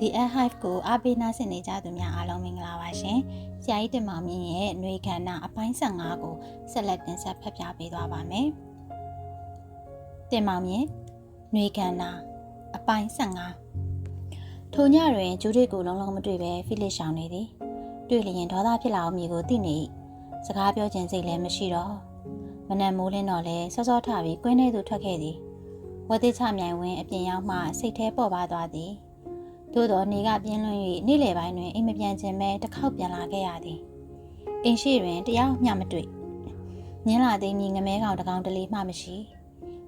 The Archive ကိုအားပေးနှဆင်နေကြသူများအားလုံးမင်္ဂလာပါရှင်။ဆရာကြီးတင်မောင်မြင့်ရဲ့ຫນွေခန္ဓာအပိုင်း15ကိုဆက်လက်တင်ဆက်ဖတ်ပြပေးသွားပါမယ်။တင်မောင်မြင့်ຫນွေခန္ဓာအပိုင်း15ထိုညတွင်ဂျူဒစ်ကိုလုံးလုံးမတွေ့ပဲဖိလစ်ရှောင်နေသည်။တွေ့လျင်ဒေါသဖြစ်လာအောင်မြေကိုသိနေ၏။စကားပြောခြင်းစိတ်လည်းမရှိတော့။မနက်မိုးလင်းတော့လဲစောစောထပြီးကွင်းထဲသို့ထွက်ခဲ့သည်။ဝတ်သေးချမြိုင်ဝင်းအပြင်ရောက်မှစိတ်แท้ပေါ်ပါသွားသည်။ သို့တော်နေကပြင်းလွန်း၍နေ့လယ်ပိုင်းတွင်အိမ်မပြန်ခြင်းပဲတစ်ခေါက်ပြန်လာခဲ့ရသည်အိမ်ရှိတွင်တယောက်မျှမတွေ့မြင်းလာသည်မြင်ငမဲကောင်တကောင်တလေးမှမရှိ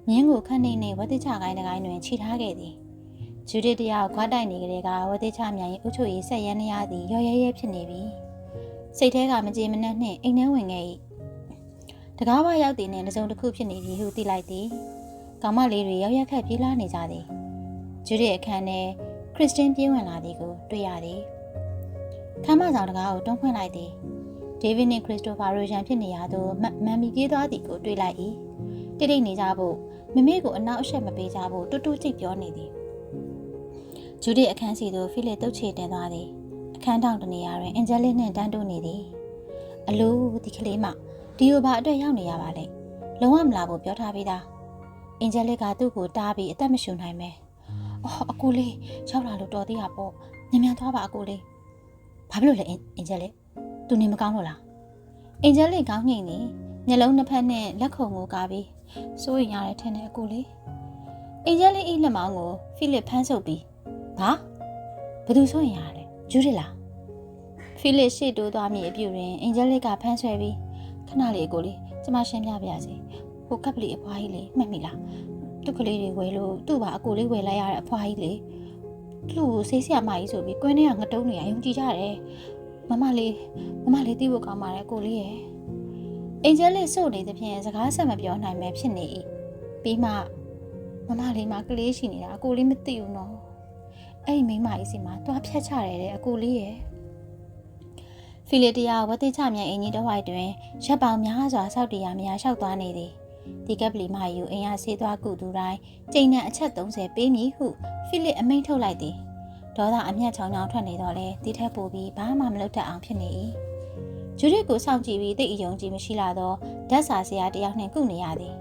မြင်းကိုခန့်နေနေဝတိချကိုင်းတကိုင်းတွင်ခြိထားခဲ့သည်ဂျူဒစ်တယောက်ခွားတိုက်နေကြတဲ့ကဝတိချမြိုင်၏အုတ်ချုပ်ရေးဆက်ရမ်းနေရသည်ရော်ရဲရဲဖြစ်နေပြီစိတ်ထဲကမကြေမနက်နှင့်အိမ်ထဲဝင်ခဲ့၏တကားဝရောက်သည်နှင့်တစုံတစ်ခုဖြစ်နေပြီဟုသိလိုက်သည်ကောင်မလေးတွေရောက်ရက်ခက်ပြေးလာနေကြသည်ဂျူဒစ်အခန်းထဲ ခရစ်စတင်ပြေးဝင်လာသည်ကိုတွေ့ရသည်ခမ်းမဆောင်တကားကိုတွန်းဖွင့်လိုက်သည်ဒေးဗစ်နှင့်ခရစ်စတိုဖာရိုရန်ဖြစ်နေရသောမမ်မီပြေးသွားသည်ကိုတွေ့လိုက်၏တိတ်တိတ်နေကြဖို့မမေကိုအနောက်အရှက်မပေးကြဖို့တူတူကြိတ်ပြောနေသည်ဂျူဒစ်အခန်းစီသို့ဖိလစ်တုတ်ချေတင်သွားသည်အခန်းတောင်တနေရာတွင်အန်ဂျလစ်နှင့်တန်းတိုးနေသည်အလိုဒီကလေးမဒီလိုဘာအတွက်ရောက်နေရပါလဲလုံးဝမလာဖို့ပြောထားပြီးသားအန်ဂျလစ်ကသူ့ကိုတားပြီးအသက်မရှူနိုင်ပဲ အော်အကိုလေးရောက်လာလို့တော်သေးတာပေါ့မြန်မြန်သွားပါအကိုလေးဘာဖြစ်လို့လဲအင်ဂျယ်လေးသူနေမကောင်းလို့လားအင်ဂျယ်လေးကောင်းငိမ့်နေမျက်လုံးနှစ်ဖက်နဲ့လက်ခုံကိုကားပြီးစိုးရင်ရတယ်ထင်တယ်အကိုလေးအင်ဂျယ်လေးအိလက်မောင်းကိုဖိလစ်ဖမ်းဆုပ်ပြီးဘာဘသူစိုးရင်ရလဲဂျူးရလားဖိလစ်ရှေ့တိုးသွားမိအပြုတွင်အင်ဂျယ်လေးကဖမ်းဆွဲပြီးခဏလေးအကိုလေးကျမရှင်းပြပါရစေဟိုကပ်ပလီအဖွားကြီးလေးမှတ်မိလား သူ့ကလေးတွေဝယ်လို့သူ့ဘာအကိုလေးဝယ်လိုက်ရတဲ့အဖွားကြီးလေသူ့ကိုဆေးဆရာမကြီးဆိုပြီးကွင်းထဲကငတုံးတွေအယုံကြည်ကြတယ်မမလေးမမလေးသိဖို့ကောင်းပါတယ်အကိုလေးရဲ့အင်ဂျယ်လေးစို့နေသဖြင့်စကားဆက်မပြောနိုင်ပဲဖြစ်နေ၏ပြီးမှမမလေးမကလေးရှိနေတာအကိုလေးမသိဘူးနော်အဲ့ဒီမိမကြီးစီမှာတွားဖြတ်ချရတယ်တဲ့အကိုလေးရဲ့ဖီလီတယာဝတ်တိချမြန်အင်ကြီးတစ်ဝိုက်တွင်ရပ်ပေါင်များစွာစောက်တရားများလျှောက်သွားနေသည် ဒီကပ်ပလီမယူအင်ရဆေးသွားကုသူတိုင်းကျိန်နဲ့အချက်30ပေးမည်ဟုဖိလစ်အမိန့်ထုတ်လိုက်သည်ဒေါသအမျက်ချောင်းချောင်းထွက်နေတော့လဲဒီထက်ပိုပြီးဘာမှမလုပ်တတ်အောင်ဖြစ်နေ၏ဂျူရစ်ကိုစောင့်ကြည့်ပြီးတိတ်အယုံကြည်မရှိလာတော့ဓာတ်စာဆရာတယောက်နှင့်ကုနေရသည်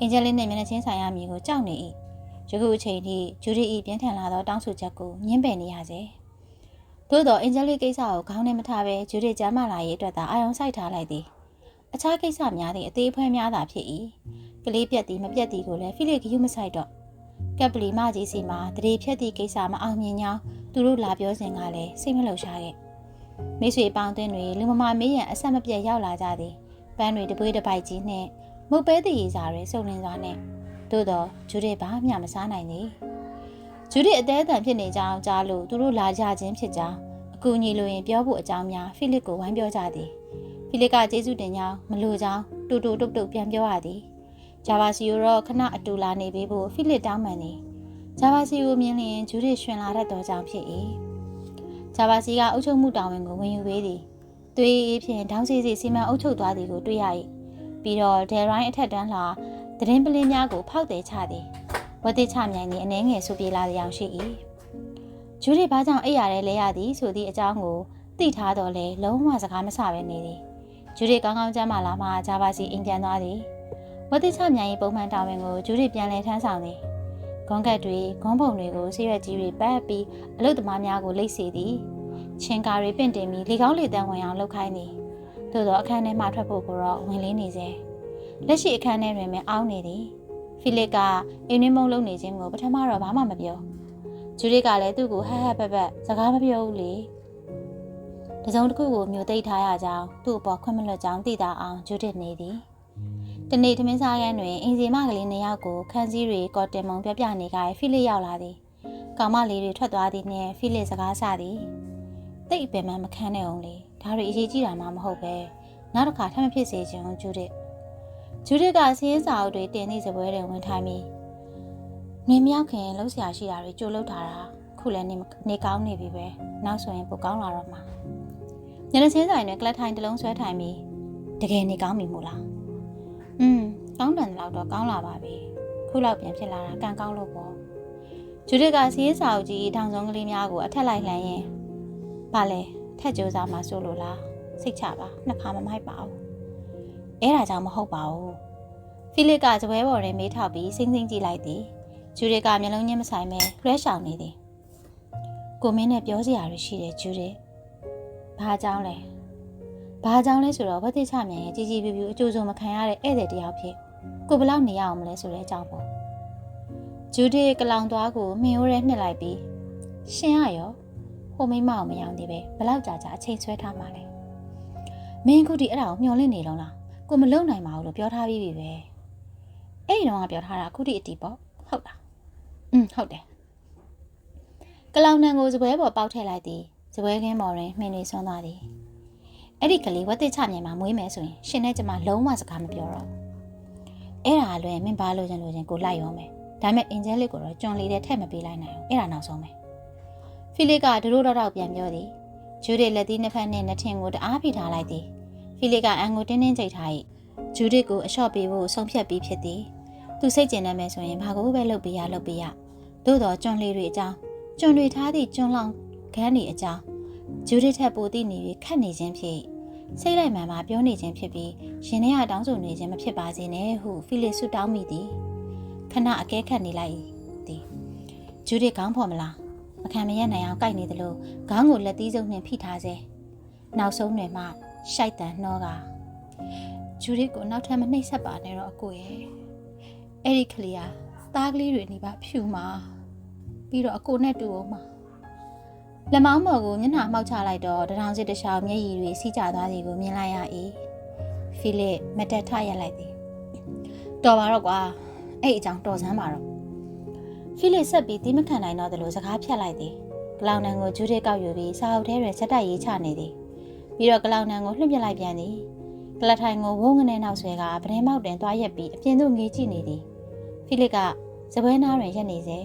အင်ဂျလစ်နှင့်မျက်နှာချင်းဆိုင်ရမည်ကိုကြောက်နေ၏ယခုအချိန်ထိဂျူရစ်၏ပြင်းထန်လာသောတောင်းဆိုချက်ကိုညှင်းပယ်နေရစေသို့သောအင်ဂျလစ်ကိစ္စကိုခေါင်းထဲမထားဘဲဂျူရစ်ကျမ်းမာလာရေးအတွက်သာအာရုံစိုက်ထားလိုက်သည် အခြားကိစ္စများသည့်အသေးအဖွဲများသာဖြစ်၏ကလေးပြက်သည်မပြက်သည်ကိုလည်းဖိလစ်ဂယူမဆိုင်တော့ကပ်ပလီမကြီးစီမှာတရေဖြက်သည့်ကိစ္စမအောင်မြင်ကြောင်းသူတို့လာပြောစဉ်ကလည်းစိတ်မလှုပ်ရှားခဲ့မိတ်ဆွေပေါင်းသွင်းတွေလူမမာမေးရန်အဆက်မပြတ်ရောက်လာကြသည်ပန်းတွေတပွေးတစ်ပိုက်ကြီးနှင့်မုတ်ပဲတည်ရစာတွေစုံလင်စွာနှင့်သို့တော့ဂျူဒစ်ဘာမှမစားနိုင်သည်ဂျူဒစ်အသေးအတန်ဖြစ်နေကြောင်းကြားလို့သူတို့လာကြခြင်းဖြစ်ကြောင်းအကူအညီလိုရင်ပြောဖို့အကြောင်းများဖိလစ်ကိုဝိုင်းပြောကြသည် ဖိလစ်ကကျေးဇူးတင်ကြောင်းမလိုကြောင်းတူတူတုတ်တုတ်ပြန်ပြောရသည်ဂျာဗာစီကိုတော့ခဏအတူလာနေပေးဖို့ဖိလစ်တောင်းပန်သည်ဂျာဗာစီကိုမြင်လျင်ဂျူရစ်ရှင်လာတတ်သောကြောင့်ဖြစ်၏ဂျာဗာစီကအုပ်ချုပ်မှုတာဝန်ကိုဝင်ယူပေးသည်သွေးအေးဖြင့်ဒေါင်းစီစီစီမံအုပ်ချုပ်သွားသည်ကိုတွေ့ရ၏ပြီးတော့ဒယ်ရိုင်းအထက်တန်းလာသတင်းပလင်းများကိုဖောက်တယ်ချသည်ဝတ်တိချမြိုင်သည်အနှဲငယ်ဆူပြေလာတဲ့အောင်ရှိ၏ဂျူရစ်ဘာကြောင့်အိပ်ရလဲလဲရသည်ဆိုသည့်အကြောင်းကိုသိထားတော့လဲလုံးဝစကားမဆပဲနေသည် ဂျူရစ်ကောင်းကောင်းကျမ်းမာလာမှဂျာဗာစီအိမ်ပြန်သွားသည်ဝတိချမြိုင်၏ပုံမှန်တာဝန်ကိုဂျူရီပြန်လည်ထမ်းဆောင်သည်ဂွန်ကတ်တွေဂွန်ပုံတွေကိုဆေးရွက်ကြီးတွေပတ်ပြီးအလုတ်သမားများကိုလိတ်စေသည်ချင်းကာတွေပင့်တင်ပြီးလေကောင်းလေတန်းဝင်အောင်လုပ်ခိုင်းသည်သို့သောအခန်းထဲမှထွက်ဖို့ကိုတော့ဝင်လင်းနေစေလက်ရှိအခန်းထဲတွင်ပင်အောင်းနေသည်ဖိလစ်ကအင်းနှင်းမုံလုံးနေခြင်းကိုပထမတော့ဘာမှမပြောဂျူရီကလည်းသူ့ကိုဟဟပက်ပက်စကားမပြောဘူးလေ တစုံတစ်ခုကိုမျိုးသိပ်ထားရကြောင်းသူ့အပေါ်ခွင့်မလွတ်ကြောင်းသိတာအောင်ဂျူဒစ်နေသည်တနေ့ထမင်းစားခန်းတွင်အင်စီမကလေးနှစ်ယောက်ကိုခန်းစည်းတွေကော်တင်မုံပြပြနေကြဖိလစ်ရောက်လာသည်ကောင်မလေးတွေထွက်သွားသည်နှင့်ဖိလစ်စကားဆသည်တိတ်ပင်မမခန်းနဲ့အောင်လေဒါတွေအရေးကြီးတာမှမဟုတ်ပဲနောက်တစ်ခါထပ်မဖြစ်စေချင်ဂျူဒစ်ဂျူဒစ်ကစင်းစာအုပ်တွေတင်သည့်စပွဲတွေဝင်ထိုင်ပြီးနေမြောက်ခင်လှုပ်ရှားရှိတာတွေကြိုးလှုပ်ထားတာခုလည်းနေနေကောင်းနေပြီပဲနောက်ဆိုရင်ပိုကောင်းလာတော့မှာ ညနေချင်းဆိုင်နဲ့ကလတ်ထိုင်တစ်လုံးဆွဲထိုင်ပြီးတကယ်နေကောင်းပြီမို့လားอืมကောင်းတယ်တော့တော့ကောင်းလာပါပြီခုလောက်ပြန်ဖြစ်လာတာကံကောင်းလို့ပေါ့ဂျူဒစ်ကစီးရေးစာအုပ်ကြီးထောင်ဆုံးကလေးများကိုအထက်လိုက်လှမ်းရင်ဘာလဲထက်ကြိုးစားမှဆိုလို့လားစိတ်ချပါနှစ်ခါမမိုက်ပါဘူးအဲ့ဒါကြောင့်မဟုတ်ပါဘူးဖိလစ်ကစပွဲပေါ်တွင်မေးထောက်ပြီးစိမ့်စိမ့်ကြည့်လိုက်သည်ဂျူဒစ်ကမျက်လုံးချင်းမဆိုင်ပဲလွှဲရှောင်နေသည်ကိုမင်းနဲ့ပြောစရာတွေရှိတယ်ဂျူဒစ် ဘာကြောင့်လဲဘာကြောင့်လဲဆိုတော့ဝတ်တိချမြန်ရဲ့ကြီးကြီးပြူပြူအကျိုးဆုံးမခံရတဲ့ဧည့်သည်တယောက်ဖြစ်ကိုဘယ်လောက်နေရအောင်မလဲဆိုတဲ့အကြောင်းပေါ့ဂျူဒီကလောင်သွားကိုမှင်ရိုးရဲနှစ်လိုက်ပြီးရှင်ရရောဟိုမိမအောင်မရောသေးပဲဘလောက်ကြာကြာအချိန်ဆွဲထားမှလဲမင်းခုဒီအဲ့ဒါကိုမျောလင့်နေလုံးလားကိုမလုံနိုင်ပါဘူးလို့ပြောထားပြီးပြီပဲအဲ့ဒီတော့ကပြောထားတာခုဒီအတီပေါ့ဟုတ်လားอืมဟုတ်တယ်ကလောင်နံကိုစပွဲပေါ်ပေါက်ထည့်လိုက်သည် စပွဲခင်းပေါ်တွင်မှင်တွေဆွမ်းသွားသည်အဲ့ဒီကလေးဝတ်သစ်ချမြိုင်မှာမွေးမယ်ဆိုရင်ရှင်နဲ့ကျမလုံးဝစကားမပြောတော့အဲ့ဒါအလွယ်မင်းဘာလို့ချင်လို့ချင်းကိုလိုက်ရောမယ်ဒါပေမဲ့အင်ဂျယ်လစ်ကိုတော့ကြွန်လေးတဲ့ထက်မပေးလိုက်နိုင်အောင်အဲ့ဒါနောက်ဆုံးပဲဖိလစ်ကဒရိုးတော့တော့ပြန်ပြောသည်ဂျူဒစ်လက်သီးနှစ်ဖက်နဲ့နှစ်ထင်ကိုတအားဖိထားလိုက်သည်ဖိလစ်ကအန်ကိုတင်းတင်းကြိတ်ထား၏ဂျူဒစ်ကိုအလျှော့ပေးဖို့ဆုံးဖြတ်ပြီးဖြစ်သည်သူစိတ်ကျဉ်နေမယ်ဆိုရင်ဘာကိုပဲလုပ်ပေးရလုပ်ပေးရသို့တော့ကြွန်လေးတွေအကြောင်းကြွန်တွေထားသည့်ကြွန်လောင် ခန်းတွေအကြောင်းဂျူဒစ်ထက်ပိုသိနေပြီးခတ်နေခြင်းဖြစ်စိတ်လိုက်မှန်မှပြောနေခြင်းဖြစ်ပြီးရှင်ထဲကတောင်းဆိုနေခြင်းမဖြစ်ပါစေနဲ့ဟုဖိလစ်ဆုတောင်းမိသည်ခဏအကဲခတ်နေလိုက်သည်ဂျူဒစ်ခေါင်းဖော်မလားမခံမရနိုင်အောင်ကြိုက်နေသလိုခေါင်းကိုလက်သီးစုပ်နှင့်ဖိထားစေနောက်ဆုံးတွင်မှရှိုက်တန်နှောကဂျူဒစ်ကိုနောက်ထပ်မနှိပ်ဆက်ပါနဲ့တော့အကိုရဲ့အဲ့ဒီကလေးကသားကလေးတွေနေပါဖြူမှာပြီးတော့အကိုနဲ့တူအောင်မှာ လက်မောင်းပေါ်ကိုမျက်နှာမှောက်ချလိုက်တော့တထောင်စစ်တခြားမျက်ရည်တွေစီးကျသွားစီကိုမြင်လိုက်ရ၏ဖိလစ်မတက်ထရလိုက်သည်တော်ပါတော့ကွာအဲ့အကြောင်းတော်စမ်းပါတော့ဖိလစ်ဆက်ပြီးတီးမခံနိုင်တော့တယ်လို့စကားဖြတ်လိုက်သည်ကလောင်နံကိုဂျူးတဲ့ကောက်ယူပြီးစာအုပ်ထဲတွင်စက်တိုက်ရေးချနေသည်ပြီးတော့ကလောင်နံကိုလွှင့်ပြလိုက်ပြန်သည်ကလထိုင်ကိုဝုန်းကနေနောက်ဆွဲကဗဒင်းမောက်တွင်သွားရက်ပြီးအပြင်သို့ငေးကြည့်နေသည်ဖိလစ်ကစပွဲနားတွင်ရက်နေစေ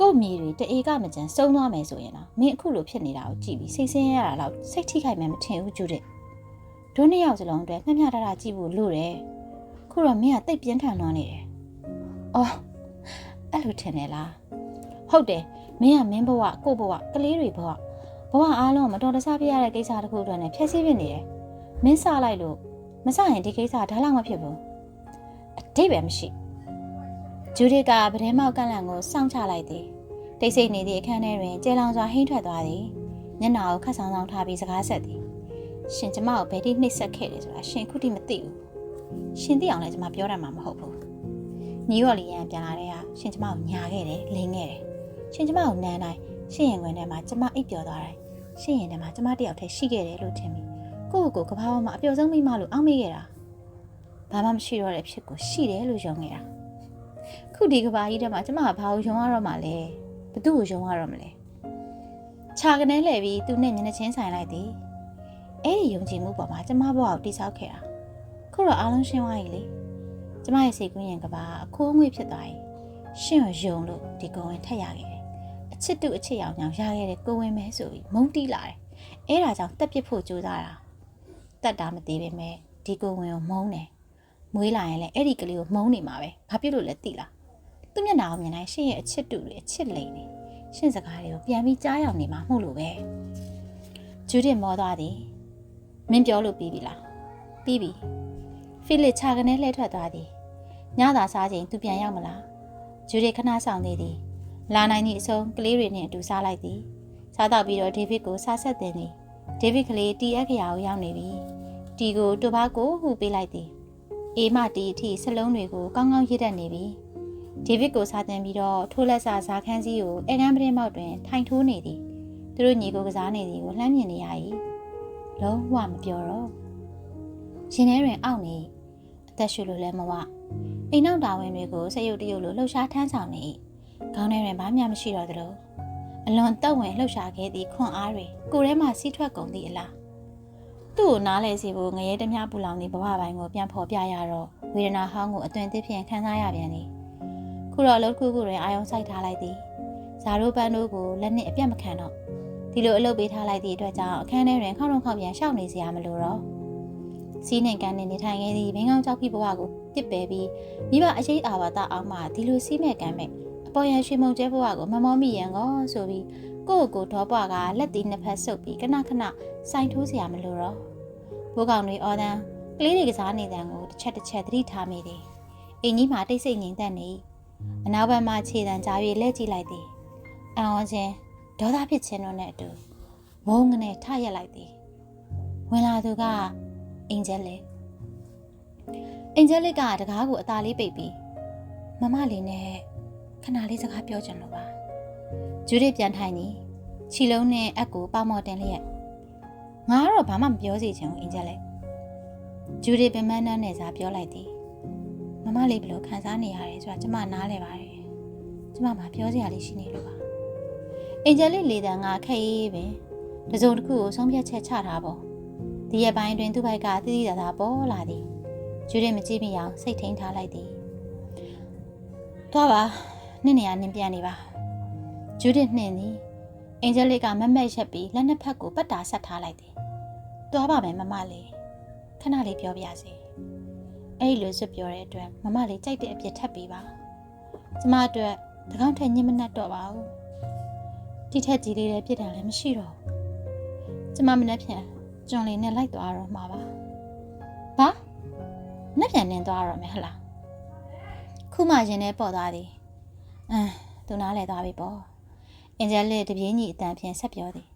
ကို့မြေတွေတအေကမကြမ်းစုံသွားမယ်ဆိုရင်တော့မင်းအခုလိုဖြစ်နေတာကိုကြည့်ပြီးစိတ်ဆင်းရဲရတာတော့စိတ်ထိခိုက်မှမထင်ဘူးဂျူးတဲ့ဒုနှစ်ယောက်စလုံးအတွက်မျှမျှတတကြည့်ဖို့လိုတယ်ခုတော့မင်းကတိတ်ပြင်းထန်လွန်းနေတယ်။အော်အဲ့လိုထင်တယ်လား။ဟုတ်တယ်မင်းကမင်းဘဝကို့ဘဝကလေးတွေဘဝဘဝအားလုံးမတော်တဆဖြစ်ရတဲ့ကိစ္စတစ်ခုအတွက်နဲ့ဖြည့်ဆည်းဖြစ်နေတယ်။မင်းစလိုက်လို့မစရင်ဒီကိစ္စဒါလောက်မဖြစ်ဘူး။အတိတ်ပဲမရှိ။ ဂျူဒီကဗဒဲမောက်ကန့်လန့်ကိုစောင့်ချလိုက်သည်။တိတ်ဆိတ်နေသည့်အခန်းထဲတွင်ကျေလောင်စွာဟိမ့်ထွက်သွားသည်။မျက်နှာကိုခတ်ဆောင်ဆောင်ထားပြီးစကားဆက်သည်။ရှင်ကျမကိုဘယ်တိနှိပ်စက်ခဲ့လဲဆိုတာရှင်ခုထိမသိဘူး။ရှင်သိအောင်လည်းကျမပြောရမှာမဟုတ်ဘူး။ညီရော်လီရန်ပြန်လာတဲ့ဟာရှင်ကျမကိုညာခဲ့တယ်လိန်ခဲ့တယ်။ရှင်ကျမကိုနမ်းတိုင်းရှင်ရင်ခွင်ထဲမှာကျမအိပ်ပျော်သွားတယ်။ရှင်ရင်ထဲမှာကျမတယောက်တည်းရှိခဲ့တယ်လို့ထင်ပြီးကိုယ့်ကိုယ်ကဘာမှမအပျော်ဆုံးမိမလို့အောက်မေ့ခဲ့တာ။ဘာမှမရှိတော့တဲ့ဖြစ်ကိုရှိတယ်လို့ယုံခဲ့တာ။ ခုဒီကဘာကြီးထဲမှာကျမကဘာကိုယုံရတော့မှလဲ။ဘသူ့ကိုယုံရတော့မလဲ။ခြာကနေလှည့်ပြီးသူနဲ့မျက်နှာချင်းဆိုင်လိုက်သည်။အဲ့ဒီယုံကြည်မှုပေါ်မှာကျမဘဝကိုတိဆောက်ခဲ့တာ။ခုတော့အားလုံးရှင်းသွားပြီလေ။ကျမရဲ့စိတ်ကူးရင်ကဘာအခိုးအငွေ့ဖြစ်သွားပြီ။ရှင်းကိုယုံလို့ဒီကုံဝင်ထက်ရခဲ့တယ်။အချစ်တူအချစ်ရောင်ကြောင်ရခဲ့တဲ့ကိုဝင်မဲဆိုပြီးမုန်းတီးလာတယ်။အဲ့ဒါကြောင့်တက်ပစ်ဖို့ကြိုးစားတာ။တက်တာမသေးပေမဲ့ဒီကိုဝင်ကိုမုန်းတယ်။မွေးလာရင်လည်းအဲ့ဒီကလေးကိုမုန်းနေမှာပဲ။ဘာဖြစ်လို့လဲသိလား။ သူ့မျက်နှာကိုမြင်တိုင်းရှင့်ရဲ့အချစ်တူတွေအချစ်လိမ့်နေ။ရှင့်စကားတွေကိုပြန်ပြီးကြားရောက်နေမှာမဟုတ်လို့ပဲ။ဂျူဒစ်မောသွားသည်။မင်းပြောလို့ပြီးပြီလား။ပြီးပြီ။ဖိလစ်ခြာကနေလှည့်ထွက်သွားသည်။ညသာစားချိန်သူပြန်ရောက်မလား။ဂျူဒစ်ခဏဆောင်သေးသည်။လာနိုင်သည့်အဆုံးကလေးတွေနဲ့အတူစားလိုက်သည်။စားတော့ပြီးတော့ဒေးဗစ်ကိုစားဆက်တင်သည်။ဒေးဗစ်ကလေးတီအက်ခရာကိုရောက်နေပြီ။တီကိုတိုဘာကိုဟူပေးလိုက်သည်။အေးမတီအထိစလုံးတွေကိုကောင်းကောင်းရစ်တတ်နေပြီ။ ဒေးဗစ်ကိုစားတင်ပြီးတော့ထိုးလက်စာဇာခန်းစည်းကိုအဲကန်းပရင်မောက်တွင်ထိုင်ထိုးနေသည်။သူတို့ညီကိုကစားနေသည်ကိုလှမ်းမြင်နေရ၏။လုံးဝမပြောတော့။ရှင်ထဲတွင်အောင့်နေအသက်ရှူလို့လည်းမဝ။အိမ်နောက်တာဝန်တွေကိုစရုပ်တရုပ်လိုလှုပ်ရှားထမ်းဆောင်နေ၏။ခေါင်းထဲတွင်ဘာမှမရှိတော့သလိုအလွန်တက်ဝင်လှုပ်ရှားခဲ့သည့်ခွန်အားတွေကိုယ်ထဲမှစီးထွက်ကုန်သည့်အလားသူ့ကိုနားလဲစီဖို့ငရဲတမျှပူလောင်သည့်ဘဝပိုင်းကိုပြန်ဖော်ပြရတော့ဝေဒနာဟောင်းကိုအသွင်သစ်ဖြင့်ခံစားရပြန်သည် ခုတော့အလုပ်တစ်ခုခုတွင်အာရုံစိုက်ထားလိုက်သည်ဇာရိုးပန်းတို့ကိုလက်နှင့်အပြတ်မခံတော့ဒီလိုအလုပ်ပေးထားလိုက်သည့်အတွက်ကြောင့်အခန်းထဲတွင်ခေါင်းလုံးခေါင်းပြန်ရှောက်နေစရာမလိုတော့စီးနှင်ကန်းနှင့်နေထိုင်ခဲ့သည့်မင်းကောင်းကြောက်ခိဘဝကိုတစ်ပယ်ပြီးမိဘအရေးအာဝါဒအောင်မှဒီလိုစီးမဲ့ကမ်းမဲ့အပေါ်ရန်ရွှေမုံကျဲဘဝကိုမမောမိရန်ကောဆိုပြီးကိုယ့်ကိုယ်ဒေါပွားကလက်တီနှစ်ဖက်ဆုပ်ပြီးခဏခဏစိုင်ထိုးစရာမလိုတော့ဘိုးကောင်တွေအော်တန်းကလေးတွေကစားနေတဲ့ကိုတစ်ချက်တစ်ချက်သတိထားမိတယ်အင်းကြီးမှာတိတ်ဆိတ်ငြိမ်သက်နေ၏ အနောက်ဘက်မှာခြေတံကြား၍လက်ကြည့်လိုက်သည်အံ့ဩခြင်းဒေါသဖြစ်ခြင်းတို့နဲ့အတူဝုန်းကနေထရက်လိုက်သည်ဝင်လာသူကအင်ဂျယ်လစ်အင်ဂျယ်လစ်ကတကားကိုအသာလေးပိတ်ပြီးမမလေးနဲ့ခဏလေးစကားပြောချင်လို့ပါဂျူဒစ်ပြန်ထိုင်သည်ခြီလုံးနဲ့အက်ကိုပေါမော်တင်လျက်ငါကတော့ဘာမှမပြောစီချင်ဘူးအင်ဂျယ်လစ်ဂျူဒစ်ပင်မန်းနဲ့စားပြောလိုက်သည် မမလေးဘယ်လိုခံစားနေရလဲဆိုတာကျမနားလဲပါတယ်ကျမမှာပြောစရာလေးရှိနေလို့ပါအင်ဂျယ်လစ်လေတံကခက်ရေးပင်တစုံတစ်ခုကိုဆုံးဖြတ်ချက်ချထားပေါ့ဒီရက်ပိုင်းတွင်သူ့ဘက်ကတိတိကျကျပေါ်လာသည်ဂျူဒစ်မကြည့်မိအောင်စိတ်ထိန်ထားလိုက်သည်တော့ပါနင့်နေရနင်းပြန်နေပါဂျူဒစ်နှင်းသည်အင်ဂျယ်လစ်ကမက်မက်ရက်ပြီးလက်နှစ်ဖက်ကိုပတ်တာဆက်ထားလိုက်သည်သွားပါမယ်မမလေးခဏလေးပြောပြစေ အဲ့လိုစွပြောတဲ့အတွက်မမလေးကြိုက်တဲ့အပြစ်ထပ်ပေးပါကျမအတွက်တကောင်းထက်ညင်မနှက်တော့ပါဘူးဒီထက်ကြီးလေးတဲ့ပြစ်ဒဏ်လည်းမရှိတော့ဘူးကျမမနှက်ဖြန်ကျွန်လေးနဲ့လိုက်သွားတော့မှာပါဘာနှက်ဖြန်နင်းသွားတော့မယ်ဟလားခုမှရင်ထဲပေါ်သွားသည်အမ်သူနားလဲသွားပြီပေါ့အင်ဂျယ်လစ်တပြေးညီအတန်ဖြင့်ဆက်ပြောသည်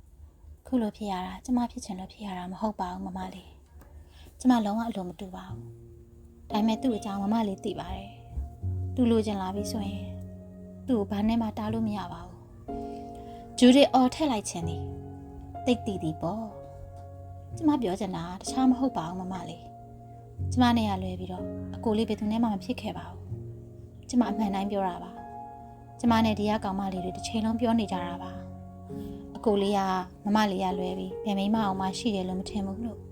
ခုလိုဖြစ်ရတာကျမဖြစ်ချင်လို့ဖြစ်ရတာမဟုတ်ပါဘူးမမလေးကျမလုံးဝအလိုမတူပါဘူး ဒါပေမဲ့သူ့အကြောင်းမမလေးသိပါတယ်သူလိုချင်လာပြီဆိုရင်သူ့ကိုဘာနဲ့မှတားလို့မရပါဘူးဂျူဒစ်အော်ထက်လိုက်ခြင်းသည်တိတ်တီတီပေါ့ကျမပြောချင်တာတခြားမဟုတ်ပါဘူးမမလေးကျမနဲ့ရလွဲပြီးတော့အကိုလေးဘယ်သူနဲ့မှမဖြစ်ခဲ့ပါဘူးကျမအမှန်တိုင်းပြောတာပါကျမနဲ့ဒီကကောင်မလေးတွေတစ်ချိန်လုံးပြောနေကြတာပါအကိုလေးကမမလေးကလွဲပြီးဗမိမအောင်မရှိတယ်လို့မထင်ဘူးလို့အ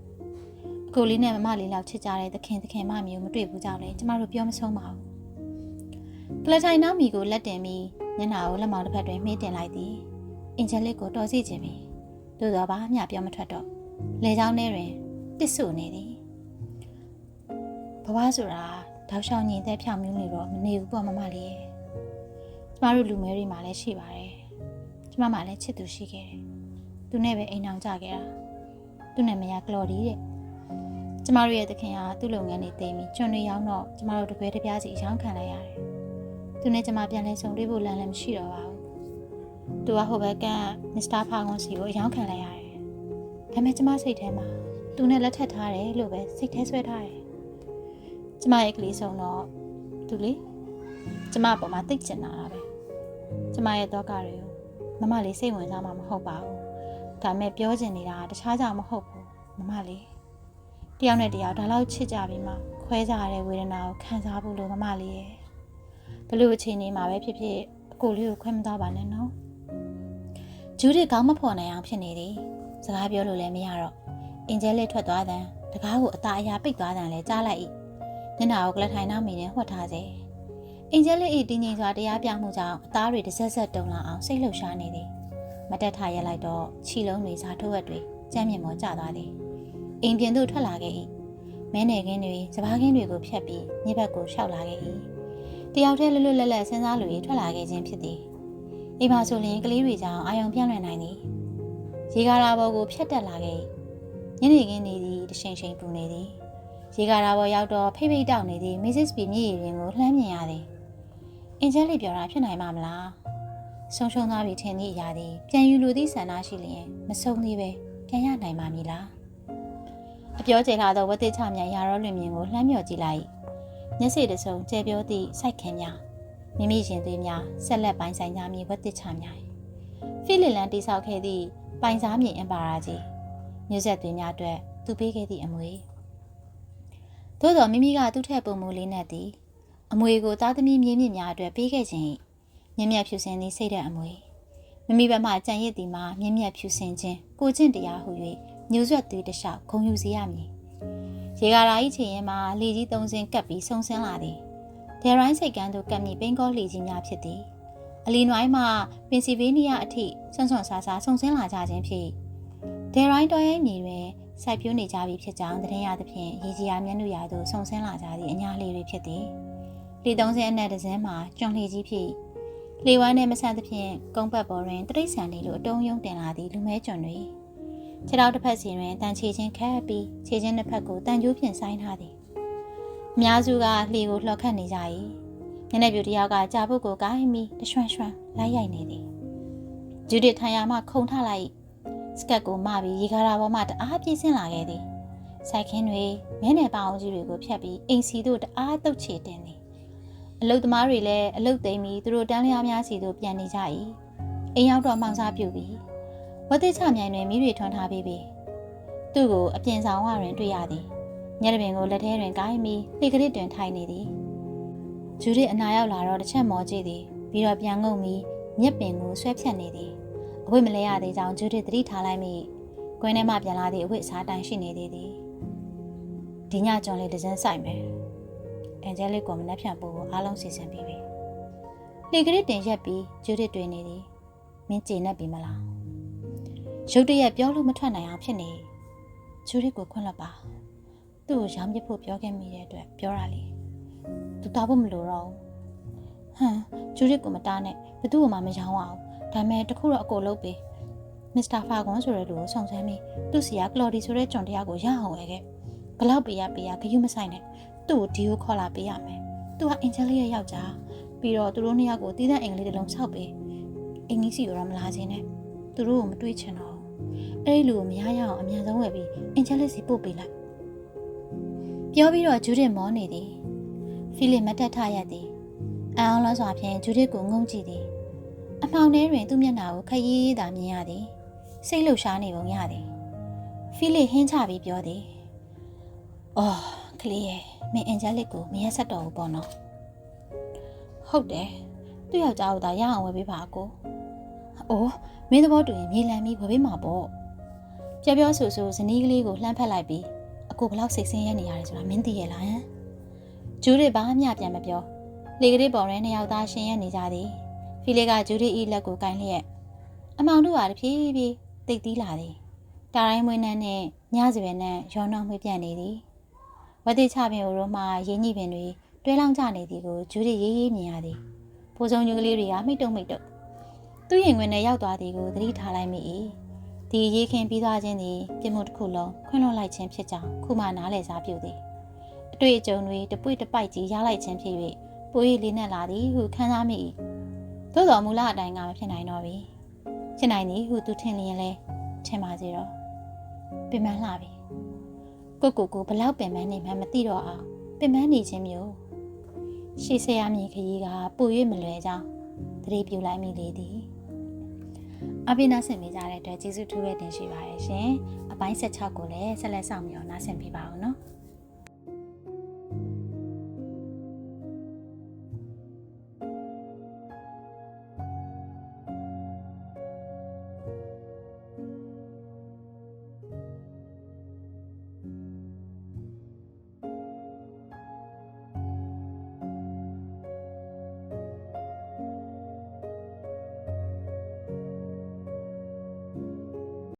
ကိုလေးနဲ့မမလေးလောက်ချစ်ကြတဲ့သခင်သခင်မမျိုးမတွေ့ဘူးကြောင့်လေကျမတို့ပြောမဆုံးပါဘူးကလထိုင်နောက်မီကိုလက်တင်ပြီးညနာကိုလက်မောင်တစ်ဖက်တွင်မှေးတင်လိုက်သည်အင်ဂျယ်လစ်ကိုတော်စီခြင်းပြီသို့သောဘာမျှပြောမထွက်တော့လေချောင်းထဲတွင်တစ်ဆုနေသည်ဘဝဆိုတာတောက်လျှောက်ညီသက်ဖြောင်မျိုးနေတော့မနေဘူးပေါ့မမလေးရဲ့ကျမတို့လူမဲတွေမှာလည်းရှိပါတယ်ကျမမှလည်းချစ်သူရှိခဲ့တယ်သူနဲ့ပဲအိမ်အောင်ကြခဲ့တာသူနဲ့မယားကလော်ဒီတဲ့ ကျမတို့ရဲ့သခင်ကသူ့လုပ်ငန်းတွေတိမ်ပြီးကျွန်းတွေရောက်တော့ကျမတို့တပွဲတစ်ပြားစီအယောင်းခံလိုက်ရတယ်သူနဲ့ကျမပြန်လဲဆုံတွေ့ဖို့လမ်းလည်းမရှိတော့ပါဘူးသူကဟိုဘက်ကမစ္စတာဖာကွန်စီကိုအယောင်းခံလိုက်ရတယ်ဒါပေမဲ့ကျမစိတ်ထဲမှာသူနဲ့လက်ထပ်ထားတယ်လို့ပဲစိတ်ထဲဆွဲထားတယ်ကျမရဲ့ကလေးဆုံးတော့သူလေကျမအပေါ်မှာတိတ်ကျင်လာတာပဲကျမရဲ့တော့ကတွေကိုမမလေးစိတ်ဝင်စားမှာမဟုတ်ပါဘူးဒါမဲ့ပြောချင်နေတာတခြားကြောင့်မဟုတ်ဘူးမမလေး တယောက်နဲ့တယောက်ဒါလောက်ချစ်ကြပြီးမှခွဲကြရတဲ့ဝေဒနာကိုခံစားဖို့လို့မမလေးရဲ့ဘလို့အချိန်နေမှာပဲဖြစ်ဖြစ်အကိုလေးကိုခွဲမသွားပါနဲ့နော်ဂျူးဒစ်ကောင်းမဖော်နိုင်အောင်ဖြစ်နေသည်စကားပြောလို့လည်းမရတော့အင်ဂျယ်လေးထွက်သွားတဲ့တကားကိုအသာအရာပိတ်သွားတယ်လဲကြားလိုက်၏မျက်နှာကိုကလထိုင်နှောင်းမိနဲ့ဟွက်ထားစေအင်ဂျယ်လေး၏တင်းငိမ်စွာတရားပြမှုကြောင့်အသားတွေတစ်ဆက်ဆက်တုံလာအောင်စိတ်လှုပ်ရှားနေသည်မတက်ထားရက်လိုက်တော့ခြီလုံးတွေစားထိုးဝက်တွေကြမ်းမြင်မောကျသွားသည် အိမ်ပြင်သို့ထွက်လာခဲ့၏မဲနယ်ခင်းတွေစပားခင်းတွေကိုဖြတ်ပြီးညဘက်ကိုရှောက်လာခဲ့၏တယောက်တည်းလွတ်လွတ်လပ်လပ်စဉ်းစားလို့ထွက်လာခဲ့ခြင်းဖြစ်သည်အိမ်မှာဆိုရင်ကလေးတွေကြောင့်အာယုံပြန့်လွင့်နိုင်သည်ရေကားရာဘော်ကိုဖြတ်တက်လာခဲ့ညနေခင်းနေသည်တချိန်ချိန်ပူနေသည်ရေကားရာဘော်ရောက်တော့ဖိဖိတောက်နေသည်မစ္စစ်ပီမြည်ရည်ကိုလှမ်းမြင်ရသည်အင်ဂျယ်လီပြောတာဖြစ်နိုင်မှာမလားဆုံးရှုံးသွားပြီထင်သည့်အရာသည်ပြန်ယူလိုသည့်ဆန္ဒရှိလျင်မဆုံးသေးပဲပြန်ရနိုင်မှာမည်လား အပြောကျေလာသောဝတ်သစ်ချမြန်ရာရောလွင်မြင်ကိုလှမ်းမြော်ကြည့်လိုက်မျက်စိတစုံကျဲပြောသည့်စိုက်ခင်များမိမိရင်သွေးများဆက်လက်ပိုင်းဆိုင်ကြမည်ဝတ်သစ်ချများဖိလစ်လန်တိဆောက်ခဲ့သည့်ပိုင်စားမြေအင်ပါရာကြီးမျိုးဆက်သွေးများအတွက်သူပေးခဲ့သည့်အမွေသို့တော်မိမိကသူ့ထက်ပုံမူလေးနဲ့သည်အမွေကိုသားသမီးမြေးမြင့်များအတွက်ပေးခဲ့ခြင်းမြင့်မြတ်ဖြူစင်သည့်စိတ်တဲ့အမွေမိမိဘက်မှကြံရစ်သည်မှာမြင့်မြတ်ဖြူစင်ခြင်းကိုကျင့်တရားဟု၍ ညိုဆွက်သွေးတလျှောက်ဂုံယူစေရမည်ရေကာလာ၏ခြေရင်မှာလေကြီးသုံးစင်းကပ်ပြီးဆုံဆင်းလာသည်ဒယ်ရိုင်းစိတ်ကန်းသို့ကပ်မိပင်ကောလေကြီးများဖြစ်သည်အလီနွိုင်းမှပင်စီဗေးနီးယားအထိဆွန့်ဆွန့်ဆာဆာဆုံဆင်းလာကြခြင်းဖြစ်ဒယ်ရိုင်းတော်ရဲ့မြေတွင်စိုက်ပျိုးနေကြပြီဖြစ်ကြောင်းသတင်းရသဖြင့်ရေကြီးရာမျက်နှာရာသို့ဆုံဆင်းလာကြသည့်အညာလေးတွေဖြစ်သည်လေသုံးစင်းအနက်တစ်စင်းမှာကျွံလှကြီးဖြစ်လေဝမ်းနဲ့မဆန်သဖြင့်ကုန်းပတ်ပေါ်တွင်တရိษံလေးလိုအတုံးယုံတင်လာသည့်လူမဲကျွန်တွေ ခြေထောက်တစ်ဖက်စီတွင်တန်ချေချင်းခတ်ပြီးခြေချင်းတစ်ဖက်ကိုတန်ကြိုးဖြင့်ဆိုင်းထားသည်အများစုကလှေကိုလှော်ခတ်နေကြ၏ညနေပြူတစ်ယောက်ကကြာပုတ်ကိုကိုင်းပြီးတရွှန်ရွှန်လိုက်ရိုက်နေသည်ဂျူဒစ်ထိုင်ယာမှခုန်ထလိုက်စကတ်ကိုမပြီးရေကားရာပေါ်မှတအားပြေးဆင်းလာခဲ့သည်စိုက်ခင်းတွေမဲနယ်ပအောင်ကြီးတွေကိုဖြတ်ပြီးအိမ်စီတို့တအားတုတ်ချေတင်သည်အလုတ်သမားတွေလည်းအလုတ်သိမ်းပြီးသူတို့တန်းလျားများစီတို့ပြန်နေကြ၏အိမ်ရောက်တော့မှောင်စားပြုတ်ပြီး ဝတ်သစ်ချမြိုင်တွင်မိတွေထွန်းထားပြီးပြီသူ့ကိုအပြင်ဆောင်ဝတွင်တွေ့ရသည်ညရပင်ကိုလက်ထဲတွင်ကိုင်းပြီးလှေကလေးတွင်ထိုင်နေသည်ဂျူဒစ်အနာရောက်လာတော့တစ်ချက်မောကြည့်သည်ပြီးတော့ပြန်ငုံပြီးမျက်ပင်ကိုဆွဲဖြတ်နေသည်အဝိမလဲရသေးကြောင်းဂျူဒစ်သတိထားလိုက်မိကွင်းထဲမှပြန်လာသည့်အဝိအစားတိုင်းရှိနေသေးသည်ဒီညကျွန်လေးတစ်စင်းဆိုင်မယ်အန်ဂျယ်လစ်ကိုမနှက်ဖြန်ပို့ကိုအားလုံးစီစဉ်ပြီးပြီ။လေကရစ်တင်ရက်ပြီးဂျူဒစ်တွင်နေသည်။မင်းကျေနပ်ပြီမလား။ ရုတ်တရက်ပြောလို့မထွက်နိုင်အောင်ဖြစ်နေ။ဂျူဒစ်ကိုခွင့်လွှတ်ပါ။သူ့ကိုရောင်းပစ်ဖို့ပြောခဲ့မိတဲ့အတွက်ပြောတာလေ။သူတောက်ဖို့မလိုတော့ဘူး။ဟမ်ဂျူဒစ်ကိုမတားနဲ့ဘသူ့ကိုမှမရောင်းအောင်။ဒါပေမဲ့တခုတော့အကိုလုပ်ပေး။မစ္စတာဖာကွန်ဆိုတဲ့လူကိုဆောင်ဆန်းပြီးသူ့စီကကလော်ဒီဆိုတဲ့ကျွန်တရားကိုရအောင်ဝယ်ခဲ့။ဘလောက်ပေးရပေးရဂယုမဆိုင်နဲ့သူ့ကိုဒီကိုခေါ်လာပေးရမယ်။သူကအင်ဂျယ်လေးရဲ့ယောက်ျားပြီးတော့သူတို့နှစ်ယောက်ကိုတည်တဲ့အင်္ဂလိပ်တစ်လုံးဆောက်ပေး။အင်္ဂလိပ်စီကိုတော့မလာခြင်းနဲ့သူတို့ကိုမတွေးချင်တော့ဘူး။ အဲ့ဒီလူကိုမရရအောင်အမြန်ဆုံးဝယ်ပြီးအင်ဂျယ်လေးစီပို့ပေးလိုက်။ပြောပြီးတော့ဂျူဒစ်မောနေသည်။ဖီလစ်မတက်ထရသည်။အန်အောင်လောစွာဖြင့်ဂျူဒစ်ကိုငုံကြည့်သည်။အမှောင်ထဲတွင်သူ့မျက်နှာကိုခရီးသာမြင်ရသည်။စိတ်လှုပ်ရှားနေပုံရသည်။ဖီလစ်ဟင်းချပြီးပြောသည်။အော်ကလေးရဲ့မင်းအန်ဂျယ်လစ်ကိုမရက်ဆက်တော့ဘူးပေါ့နော်ဟုတ်တယ်သူ့ယောက်ျားကိုသာရအောင်ဝယ်ပေးပါအကို အိုးမင်းသဘောတူရင်မြေလံပြီးဝယ်ပေးမှာပေါ့ပြောပြောဆိုဆိုဇနီးကလေးကိုလှမ်းဖက်လိုက်ပြီးအကိုဘလောက်စိတ်ဆင်းရဲနေရတယ်ဆိုတာမင်းသိရဲ့လားဟမ်ဂျူးတွေဘာမှပြန်မပြောလေကလေးပေါ်ရဲနှစ်ယောက်သားရှင်ရဲနေကြသည်ဖီလေးကဂျူးတွေဤလက်ကိုကင်လျက်အမောင်တို့ဟာတဖြည်းဖြည်းတိတ်တီးလာသည်တာတိုင်းမွေးနှမ်းနဲ့ညစပယ်နဲ့ရောနှောင်းမွေးပြန့်နေသည်ဝတိချပင်ကိုတော့မှရင်းညိပင်တွေတွဲလောင်းကြနေသည်ကိုဂျူးရီရေးရေးမြင်ရသည်ဖိုးစုံညူကလေးတွေကမိတ်တုံမိတ်တုံ သူ့ရင်ခွင်နဲ့ရောက်သွားသည်ကိုသတိထားလိုက်မိ၏ဒီရေးခင်ပြီးသွားခြင်းသည်ပြစ်မှုတစ်ခုလုံးခွင့်လွှတ်လိုက်ခြင်းဖြစ်ကြောင်းခုမှနားလည်စားပြုသည်အတွေ့အကြုံတွေတပွေ့တပိုက်ကြီးရလိုက်ခြင်းဖြစ်၍ပို၍လေးနက်လာသည်ဟုခံစားမိ၏သို့တော်မူလအတိုင်းကမဖြစ်နိုင်တော့ပြီဖြစ်နိုင်သည်ဟုသူထင်လျင်လဲထင်ပါစေတော့ပြင်ပန်းလှပြီကိုကိုကိုဘလောက်ပင်ပန်းနေမှန်းမသိတော့အောင်ပင်ပန်းနေခြင်းမျိုးရှေ့ဆရာမြေခရီးကပို၍မလွယ်ကြောင်းသတိပြုလိုက်မိလေသည် အပိနာဆင်မိကြတဲ့အတွက်ကျေးဇူးထူးပဲတင်ရှိပါရဲ့ရှင်အပိုင်း16ကိုလည်းဆက်လက်ဆောင်ပြီးတော့နားဆင်ပေးပါအောင်နော်